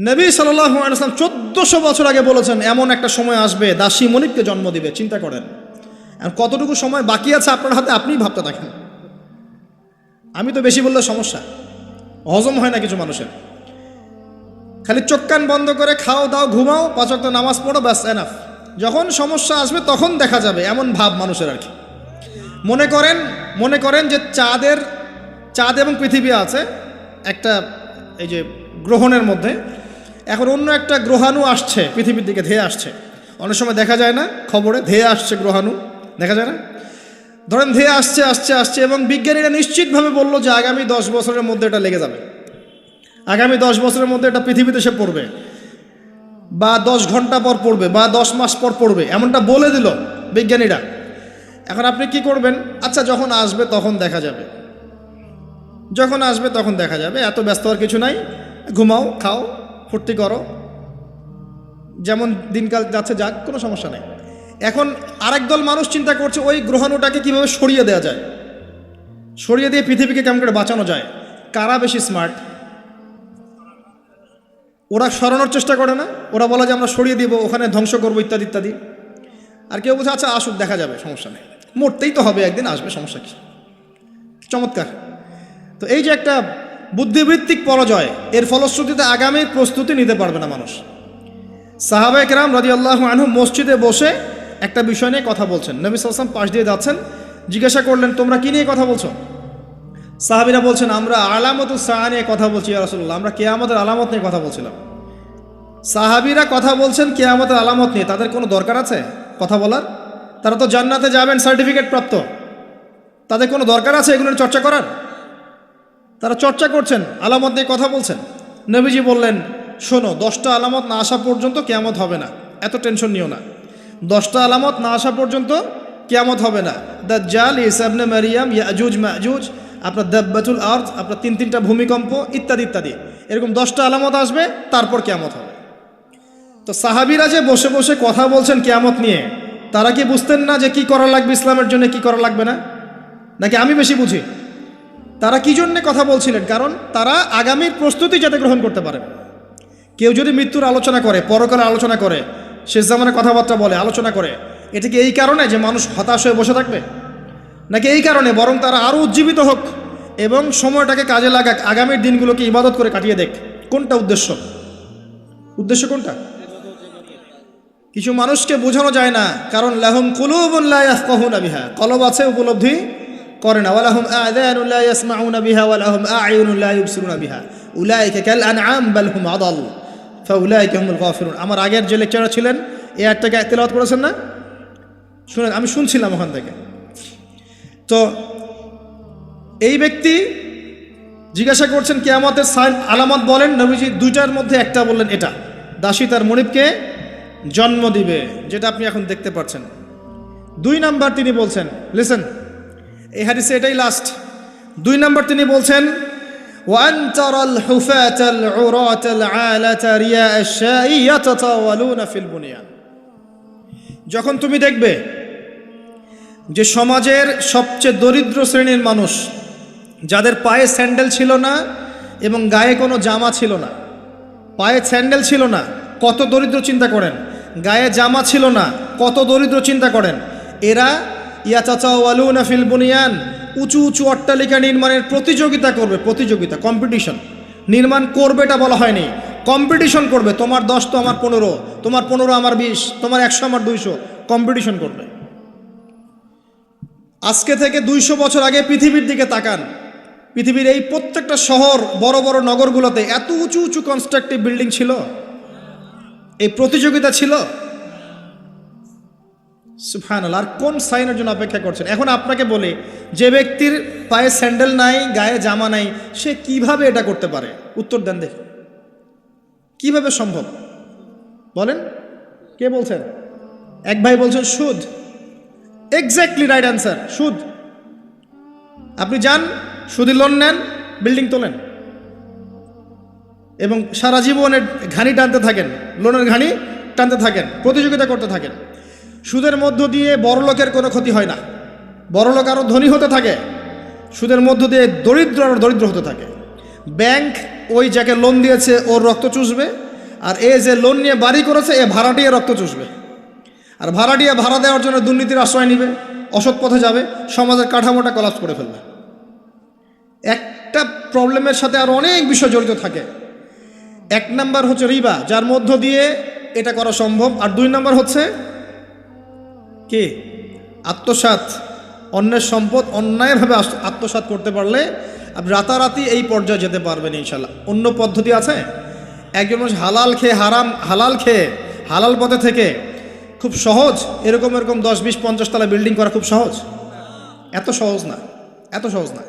নবী সাল্লাম চোদ্দশো বছর আগে বলেছেন, এমন একটা সময় আসবে, দাসী মনিককে জন্ম দিবে। চিন্তা করেন। আর কতটুকু সময় বাকি আছে আপনার হাতে, আপনিই ভাবতে থাকেন। আমি তো বেশি বললে সমস্যা। হজম হয় না কিছু মানুষের। খালি চোখ কান বন্ধ করে খাও, দাও, ঘুমাও পাঁচক্ত নামাজ পড়ো, ব্যাস এনাফ যখন সমস্যা আসবে, তখন দেখা যাবে, এমন ভাব মানুষের আর কি। মনে করেন মনে করেন যে চাঁদের, চাঁদ এবং পৃথিবী আছে একটা, এই যে গ্রহণের মধ্যে। এখন অন্য একটা গ্রহাণু আসছে, পৃথিবীর দিকে ধেয়ে আসছে। অনেক সময় দেখা যায় না, খবরে ধেয়ে আসছে গ্রহাণু। দেখা যায় না? ধরেন ধেয়ে আসছে আসছে আসছে এবং বিজ্ঞানীরা নিশ্চিতভাবে বলল যে আগামী দশ বছরের মধ্যে এটা লেগে যাবে। আগামী দশ বছরের মধ্যে এটা পৃথিবীতে সে পড়বে। বা দশ ঘণ্টা পর পড়বে, বা দশ মাস পর পড়বে, এমনটা বলে দিল বিজ্ঞানীরা। এখন আপনি কি করবেন? আচ্ছা যখন আসবে তখন দেখা যাবে। যখন আসবে তখন দেখা যাবে, এত ব্যস্ত হওয়ার কিছু নাই। ঘুমাও, খাও ফুর্তি করো। যেমন দিনকাল যাচ্ছে যাক, কোনো সমস্যা নেই। এখন আরেক দল মানুষ চিন্তা করছে, ওই গ্রহাণুটাকে কীভাবে সরিয়ে দেওয়া যায়? সরিয়ে দিয়ে পৃথিবীকে কেমন করে বাঁচানো যায়? কারা বেশি স্মার্ট ওরা সরানোর চেষ্টা করে না? ওরা বলে যে আমরা সরিয়ে দিব, ওখানে ধ্বংস করব, ইত্যাদি ইত্যাদি। আর কেউ বলছে আচ্ছা আসুক, দেখা যাবে, সমস্যা নেই। মরতেই তো হবে, একদিন আসবে, সমস্যা কি? চমৎকার। তো এই যে একটা বুদ্ধিবৃত্তিক পরাজয়। এর ফলশ্রুতিতে আগামী প্রস্তুতি নিতে পারবে না মানুষ। সাহাবায়ে কেরাম রাজি আল্লাহ আনহু মসজিদে বসে একটা বিষয় নিয়ে কথা বলছেন। নবী সালাম পাশ দিয়ে যাচ্ছেন, জিজ্ঞাসা করলেন, তোমরা কি নিয়ে কথা বলছো? সাহাবিরা বলছেন, আমরা আলামত সাহা নিয়ে কথা বলছি রাসুল্লাহ আমরা কেয়ামতের আলামত নিয়ে কথা বলছিলাম। সাহাবিরা কথা বলছেন, কেয়ামতের আলামত নিয়ে, তাদের কোনো দরকার আছে কথা বলার? তারা তো জান্নাতে যাবেন, সার্টিফিকেট প্রাপ্ত। তাদের কোনো দরকার আছে এগুলোর চর্চা করার? তারা চর্চা করছেন, আলামত নিয়ে কথা বলছেন। নবীজি বললেন, শোনো, দশটা আলামত না আসা পর্যন্ত কেয়ামত হবে না। এত টেনশন নিও না। দশটা আলামত না আসা পর্যন্ত কেয়ামত হবে না। দ্য জাল ইসাবনে মারিয়াম, ইয়াজুজ, মাজুজ, আপনার দাব্বাতুল আর্থ আপনার তিন তিনটা ভূমিকম্প, ইত্যাদি ইত্যাদি। এরকম দশটা আলামত আসবে, তারপর কেয়ামত হবে। তো সাহাবিরা যে বসে বসে কথা বলছেন কেয়ামত নিয়ে, তারা কি বুঝতেন না যে কি করা লাগবে ইসলামের জন্য, কি করা লাগবে না? নাকি আমি বেশি বুঝি? তারা কী জন্যে কথা বলছিলেন? কারণ তারা আগামীর প্রস্তুতি যাতে গ্রহণ করতে পারে। কেউ যদি মৃত্যুর আলোচনা করে পরকালের আলোচনা করে, শেষ জামানের কথাবার্তা বলে, আলোচনা করে, এটা কি এই কারণে যে মানুষ হতাশ হয়ে বসে থাকবে? নাকি এই কারণে বরং তারা আরও উজ্জীবিত হোক এবং সময়টাকে কাজে লাগাক, আগামীর দিনগুলোকে ইবাদত করে কাটিয়ে দেখ কোনটা উদ্দেশ্য? উদ্দেশ্য কোনটা? কিছু মানুষকে বোঝানো যায় না, কারণ লাহুম কুলুবুল্লাহ বিহা। কলব আছে উপলব্ধি? করে না। ওয়ালাহুম আযানুন লা ইয়াসমাউনা বিহা ওয়ালাহুম আ'য়ুনুন লা ইউবসিরুনা বিহা। উলাইকা কাল আনআম বাল হুম আদাল। ফাউলাইকা হুমুল গাফিরুন। আমার আগের যে লেকচারার ছিলেন, এই আয়াতটাকে তেলাওয়াত করেছেন না? শুনেন, আমি শুনছিলাম ওখান থেকে। তো এই ব্যক্তি জিজ্ঞাসা করছেন, কেয়ামতের সাইন আলামত বলেন, নবীজি দুইটার মধ্যে একটা বললেন এটা। দাসী তার মনিবকে জন্ম দিবে, যেটা আপনি এখন দেখতে পাচ্ছেন। দুই নাম্বার তিনি বলছেন লিসেন এই হাদিসে এটাই লাস্ট দুই নাম্বার তিনি বলছেন وأن ترى الحفاة العراة العالة رياء الشاء يتطاولون في البنيان যখন তুমি দেখবে যে সমাজের সবচেয়ে দরিদ্র শ্রেণীর মানুষ যাদের পায়ে স্যান্ডেল ছিল না এবং গায়ে কোনো জামা ছিল না পায়ে স্যান্ডেল ছিল না কত দরিদ্র চিন্তা করেন গায়ে জামা ছিল না কত দরিদ্র চিন্তা করেন এরা ইয়া চাচা ওয়ালুনা ফিল বুনিয়ান। উঁচু উঁচু অট্টালিকা নির্মাণের প্রতিযোগিতা করবে, প্রতিযোগিতা কম্পিটিশন নির্মাণ করবে এটা বলা হয়নি কম্পিটিশন করবে, তোমার দশ তো আমার পনেরো, তোমার পনেরো আমার বিশ, তোমার একশো আমার দুইশো কম্পিটিশন করবে। আজকে থেকে দুইশো বছর আগে পৃথিবীর দিকে তাকান। পৃথিবীর এই প্রত্যেকটা শহর, বড় বড় নগরগুলোতে এত উঁচু উঁচু কনস্ট্রাকটিভ বিল্ডিং ছিল? এই প্রতিযোগিতা ছিল? সুফানাল আর কোন সাইনের জন্য অপেক্ষা করছেন? এখন আপনাকে বলি, যে ব্যক্তির পায়ে স্যান্ডেল নাই, গায়ে জামা নাই, সে কীভাবে এটা করতে পারে? উত্তর দেন দেখি। কীভাবে সম্ভব? বলেন। কে বলছেন? এক ভাই বলছেন, সুদ। এক্স্যাক্টলি রাইট অ্যান্সার সুদ। আপনি যান সুদি লোন নেন বিল্ডিং তোলেন। এবং সারা জীবনের ঘানি টানতে থাকেন লোনের ঘানি টানতে থাকেন, প্রতিযোগিতা করতে থাকেন। সুদের মধ্য দিয়ে বড় লোকের কোনো ক্ষতি হয় না। বড় লোক আরও ধনী হতে থাকে। সুদের মধ্য দিয়ে দরিদ্র আরও দরিদ্র হতে থাকে। ব্যাংক ওই যাকে লোন দিয়েছে, ওর রক্ত চুষবে। আর এ যে লোন নিয়ে বাড়ি করেছে, এ ভাড়াটিয়ে রক্ত চুষবে। আর ভাড়াটিয়ে ভাড়া দেওয়ার জন্য দুর্নীতির আশ্রয় নিবে, অসৎ পথে যাবে, সমাজের কাঠামোটা কলাপস করে ফেলবে। একটা প্রবলেমের সাথে আর অনেক বিষয় জড়িত থাকে। এক নাম্বার হচ্ছে রিবা, যার মধ্য দিয়ে এটা করা সম্ভব। আর দুই নাম্বার হচ্ছে কি? আত্মসাত অন্যের সম্পদ অন্যায়ভাবে আত্মসাত করতে পারলে আপনি রাতারাতি এই পর্যায়ে যেতে পারবেন ইনশাল্লাহ অন্য পদ্ধতি আছে? একজন মানুষ হালাল খেয়ে হারাম, হালাল খেয়ে হালাল পথে থেকে খুব সহজ, এরকম এরকম দশ, বিশ, পঞ্চাশ তলা বিল্ডিং করা খুব সহজ? এত সহজ না, এত সহজ না।